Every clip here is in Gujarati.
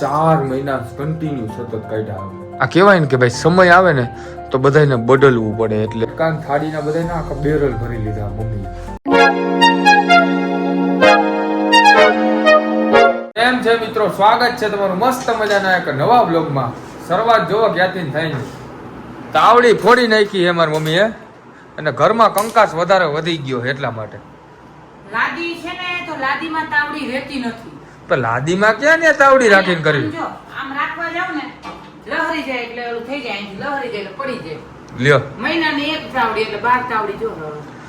ચાર મહિના કન્ટિન્યુ સતત કાઢ્યા આ કહેવાય ને કે ભાઈ સમય આવે ને તો બધાને બદલવું પડે એટલે કાન થાળીના બધાને આખા બેરલ ભરી લીધા મમ્મી. એમ છે મિત્રો? સ્વાગત છે તમારું મસ્ત મજાના એક નવા બ્લોગમાં શરૂઆત જોવો ક્યાંથી થાય ને? તાવડી ફોડી નાખી હે મારી મમ્મીએ. અને ઘરમાં કંકાસ વધારે વધી ગયો એટલા માટે. લાદી છે ને તો લાદીમાં તાવડી રહેતી નથી. તો લાદીમાં ક્યાં ને તાવડી રાખીને કર્યું આમ રાખવા જાવ ને લહરી જાય એટલે ઓલું થઈ જાય લહરી જાય એટલે પડી જાય. લ્યો. મહિનાની એક તાવડી એટલે બાર તાવડી જો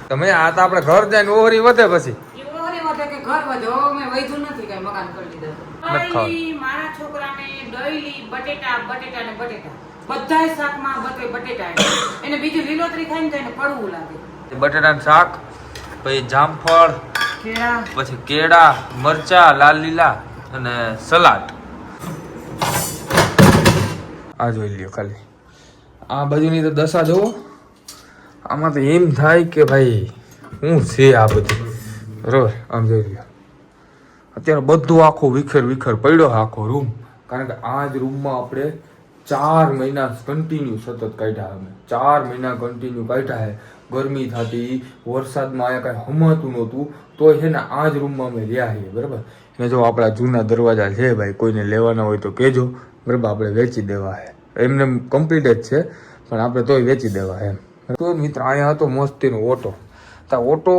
તમે આ તો આપણે ઘર ઓહરી વધે પછી. ઓહરી વધે કે ઘર વધે? હવે મેં વૈધું નથી કઈ મકાન કરી દીધું નથી ખાવાનું. ડોયલી મારા છોકરાને ડોયલી બટેટા બટેટા ને બટેટા. શાકમાં બધે બટેટા એને બીજું લીલોતરી ખાઈને તો એને કડવું લાગે. બટાટાનું શાક પછી જામફળ પછી કેળા, મરચા, લાલ લીલા અને સલાડ. આ જોઈ લ્યો ખાલી. આ બાજુની તો દશા જોવો આમાં તો એમ થાય કે ભાઈ હું છે આ બધું? બરોબર, આમ જોઈ લ્યો. અત્યારે બધું આખો વિખેર વિખેર પડ્યો આખો રૂમ કારણ કે આ જ રૂમમાં આપણે ચાર મહિના કન્ટિન્યુ સતત કાઢ્યા અમે. ચાર મહિના કન્ટિન્યુ કાઢ્યા છે. ગરમી થતી, વરસાદમાં અહીંયા કાંઈ હમાતું નહોતું તોય છે ને આ જ રૂમમાં અમે રહ્યા છીએ, બરાબર? ને જો આપણા જૂના દરવાજા છે ભાઈ, કોઈને લેવાના હોય તો કહેજો, બરાબર? આપણે વેચી દેવા છે એમને કમ્પ્લીટ જ છે, પણ આપણે તોય વેચી દેવા એમ તો મિત્ર અહીંયા હતો મસ્તીનો ઓટો. તો ઓટો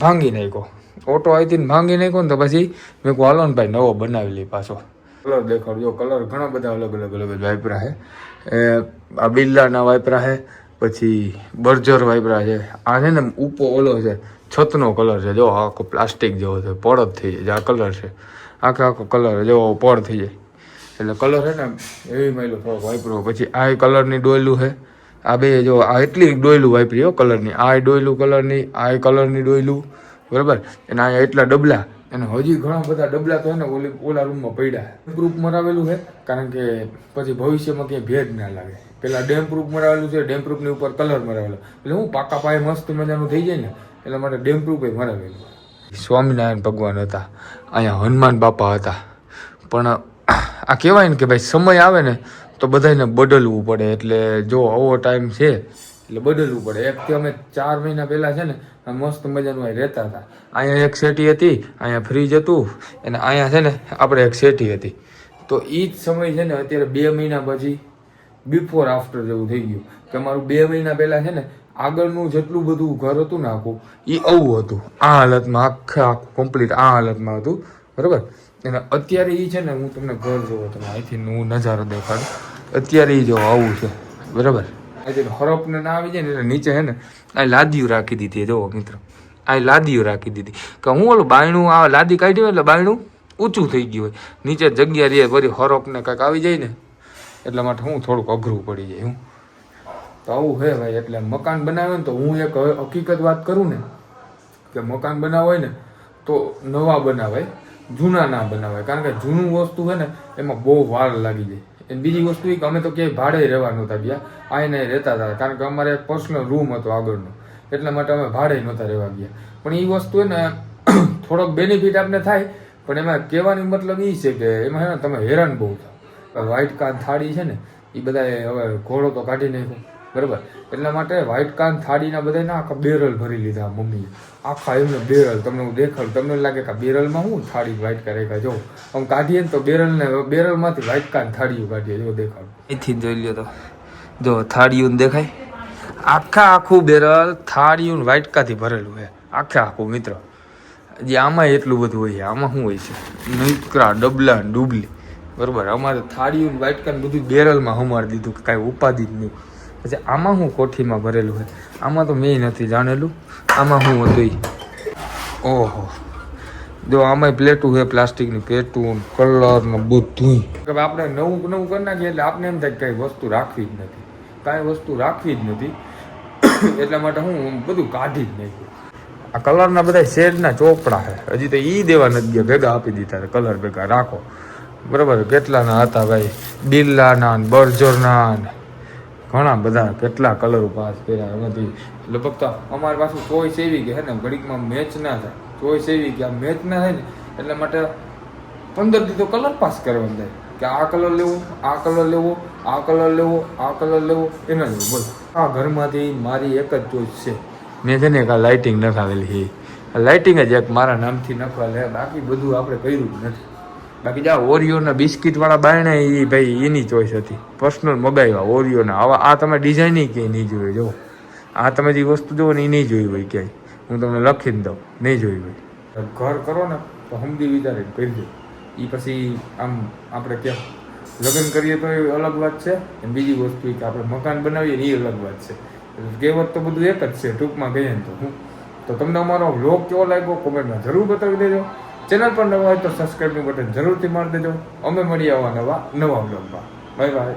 ભાંગી નાખ્યો. ઓટો અહીંથી ભાંગી નાખ્યો ને તો પછી મેં કહું હાલો ને ભાઈ, નવો બનાવી લઈ પાછો. કલર દેખાડજો કલર ઘણા બધા અલગ અલગ અલગ વાપરા છે આ બિરલાના વાપરા છે પછી બર્જર વાપરા છે. આ છે ને ઉપો ઓલો છે, છતનો કલર છે. જો આખો પ્લાસ્ટિક જેવો છે, પડ જ થઈ જાય. આ કલર છે. આખો આખો કલર જેવો પડ થઈ જાય. એટલે કલર છે ને, એવી માયલો થોડોક વાપરો પછી આ કલરની ડોયલું છે. આ બે જો, આ એટલી ડોયલું વાપરી હો કલરની. આ ડોયલું કલરની, આ કલરની ડોયલું. બરાબર? અને આ એટલા ડબલા. અને હજી ઘણા બધા ડબલા તો ને ઓલી, ઓલા રૂમમાં પડ્યા ગ્રુપ મરાવેલું છે, કારણ કે પછી ભવિષ્યમાં ક્યાંય ભેદ ના લાગે. પેલા ડેમ પ્રૂફ મરાવેલું છે, ડેમ પ્રૂફની ઉપર કલર મરાવેલો. એટલે હું પાકા પાયે મસ્ત મજાનું થઈ જાય ને, એટલા માટે ડેમ પ્રૂફ મરાવેલું. સ્વામિનારાયણ ભગવાન હતા, અહીંયા હનુમાન બાપા હતા. પણ આ કહેવાય ને કે ભાઈ સમય આવે ને, તો બધાને બદલવું પડે. એટલે જો આવો ટાઈમ છે, એટલે બદલવું પડે. એકથી અમે ચાર મહિના પહેલાં છે ને મસ્ત મજાનું અહીં રહેતા હતા. અહીંયા એક શેટી હતી, અહીંયા ફ્રીજ હતું, અને અહીંયા છે ને, આપણે એક શેટી હતી. તો એ જ સમય છે ને, અત્યારે બે મહિના પછી બિફોર આફ્ટર જેવું થઈ ગયું. કે મારું બે મહિના પહેલાં છે ને, આગળનું જેટલું બધું ઘર હતું ને આખું એ આવું હતું. આ હાલતમાં આખે આખું કમ્પ્લીટ આ હાલતમાં હતું. બરાબર? અને અત્યારે એ છે ને, હું તમને ઘર જોવો, તમે અહીંથી હું નજારો દેખાડું. અત્યારે એ જો આવું છે. બરાબર? હરપને ના આવી જાય ને, એટલે નીચે છે ને, આ લાદીઓ રાખી દીધી જો મિત્રો, આ લાદીઓ રાખી દીધી. કે હું ઓલું બાયણું, આ લાદી કાઢી હોય એટલે બાયણું ઊંચું થઈ ગયું હોય. નીચે જગ્યા રે વળી હરપને કાંઈક આવી જાય ને એટલા માટે હું થોડુંક અઘરું પડી જાય, હું. તો આવું છે ભાઈ, એટલે મકાન બનાવે ને તો હું એક હકીકત વાત કરું ને, કે મકાન બનાવાય ને તો નવા બનાવાય, જૂના ના બનાવાય. કારણ કે જૂનું વસ્તુ છે ને, એમાં બહુ વાર લાગી જાય. અને બીજી વસ્તુ એ કે અમે તો ક્યાંય ભાડે રહેવા નહોતા ગયા, આઈને રહેતા હતા. કારણ કે અમારે એક પર્સનલ રૂમ હતો આગળનો. એટલા માટે અમે ભાડે નહોતા રહેવા ગયા. પણ એ વસ્તુ ને, થોડોક બેનિફિટ આપને થાય, પણ એમાં કહેવાની મતલબ એ છે કે એમાં તમે હેરાન બહુ થાવ. વ્હાઈટ કાન થાળી છે ને એ બધાએ હવે ઘોડો તો કાઢી નાખ્યો, બરાબર? એટલા માટે વ્હાઈટ કાન થાળીના બધાને આખા બેરલ ભરી લીધા મમ્મીએ. આખા એમને બેરલ, તમને હું દેખાડ, તમને લાગે કે બેરલમાં હું થાળી વ્હાઈટ કાન રેખા જો, આમ કાઢીએ ને તો બેરલને, બેરલમાંથી વ્હાઈટ કાન થાળીઓ કાઢીએ, જો દેખાડ. અહીંથી જોઈ લ્યો તો. જો થાળીયું દેખાય? આખા આખું બેરલ થાળીયું કાથી ભરેલું છે. આખે આખું, મિત્ર. જે આમાં એટલું બધું હોય છે, આમાં શું હોય છે? નીકરા ડબલા ડુબલી. બરોબર. અમારે થાળીયું વાટકા બધું બેરલમાં હમાડી દીધું કાંઈ ઉપાધિ જ નહીં. પછી આમાં હું કોઠીમાં ભરેલું છે આમાં તો મેં નથી જાણેલું. આમાં હું હતું ઓહો. જો આમાંય પ્લેટું છે, પ્લાસ્ટિકની પેટું કલર ને બધું કે આપણે નવું નવું કરી નાખીએ એટલે આપણે એમ થાય કાંઈ કઈ વસ્તુ રાખવી જ નથી. કાંઈ વસ્તુ રાખવી જ નથી. એટલા માટે હું બધું કાઢી જ નાખ્યું. આ કલરના બધા શેડના ચોપડા છે. હજી તો એ દેવા નથી ગયા. ભેગા આપી દીધા કલર ભેગા રાખો. બરાબર, કેટલાના હતા ભાઈ? બિરલાના બર્જરના ઘણા બધા, કેટલા કલર પાસ કર્યા એમાંથી લગભગ તો અમારી પાસે ચોઈસ એવી કે હે ને, ઘડીકમાં મેચ ના થાય. ચોઈસ એવી કે આ મેચ ના થાય ને, એટલા માટે પંદર દી તો કલર પાસ કરવાનું થાય. કે આ કલર લેવો, આ કલર લેવો, આ કલર લેવો, આ કલર લેવો, એના લેવો બોલ. આ ઘરમાંથી મારી એક જ ચોઈસ છે. મેં છે ને એક આ લાઇટિંગ નખાવેલી છે. લાઇટિંગ જ એક મારા નામથી નખવા લે બાકી બધું આપણે કર્યું જ નથી. બાકી જા ઓરિયોના બિસ્કિટવાળા બાયણા એ ભાઈ એની ચોઈસ હતી. પર્સનલ મગાવ્યા ઓરિયોના આવા આ તમે ડિઝાઇન ક્યાંય નહીં જોઈ જો આ તમે જે વસ્તુ જોવો ને એ નહીં જોઈ હોય ક્યાંય. હું તમને લખીને દઉં, નહીં જોઈ હોય. ઘર કરો ને, તો હમદી વિચારીને કરજો એ પછી આમ આપણે કેમ લગ્ન કરીએ તો એ અલગ વાત છે, અને બીજી વસ્તુ કે આપણે મકાન બનાવીએ એ અલગ વાત છે. કહેવત તો બધું એક જ છે, ટૂંકમાં કહીએ ને તો. હું તો તમને અમારો વ્લોગ કેવો લાગ્યો? કોમેન્ટમાં જરૂર બતાવી દેજો. ચેનલ પર નવા હોય તો સબસ્ક્રાઈબનું બટન જરૂરથી મારી દેજો. અમે મળીએ આવા નવા નવા બ્લોગમાં બાય બાય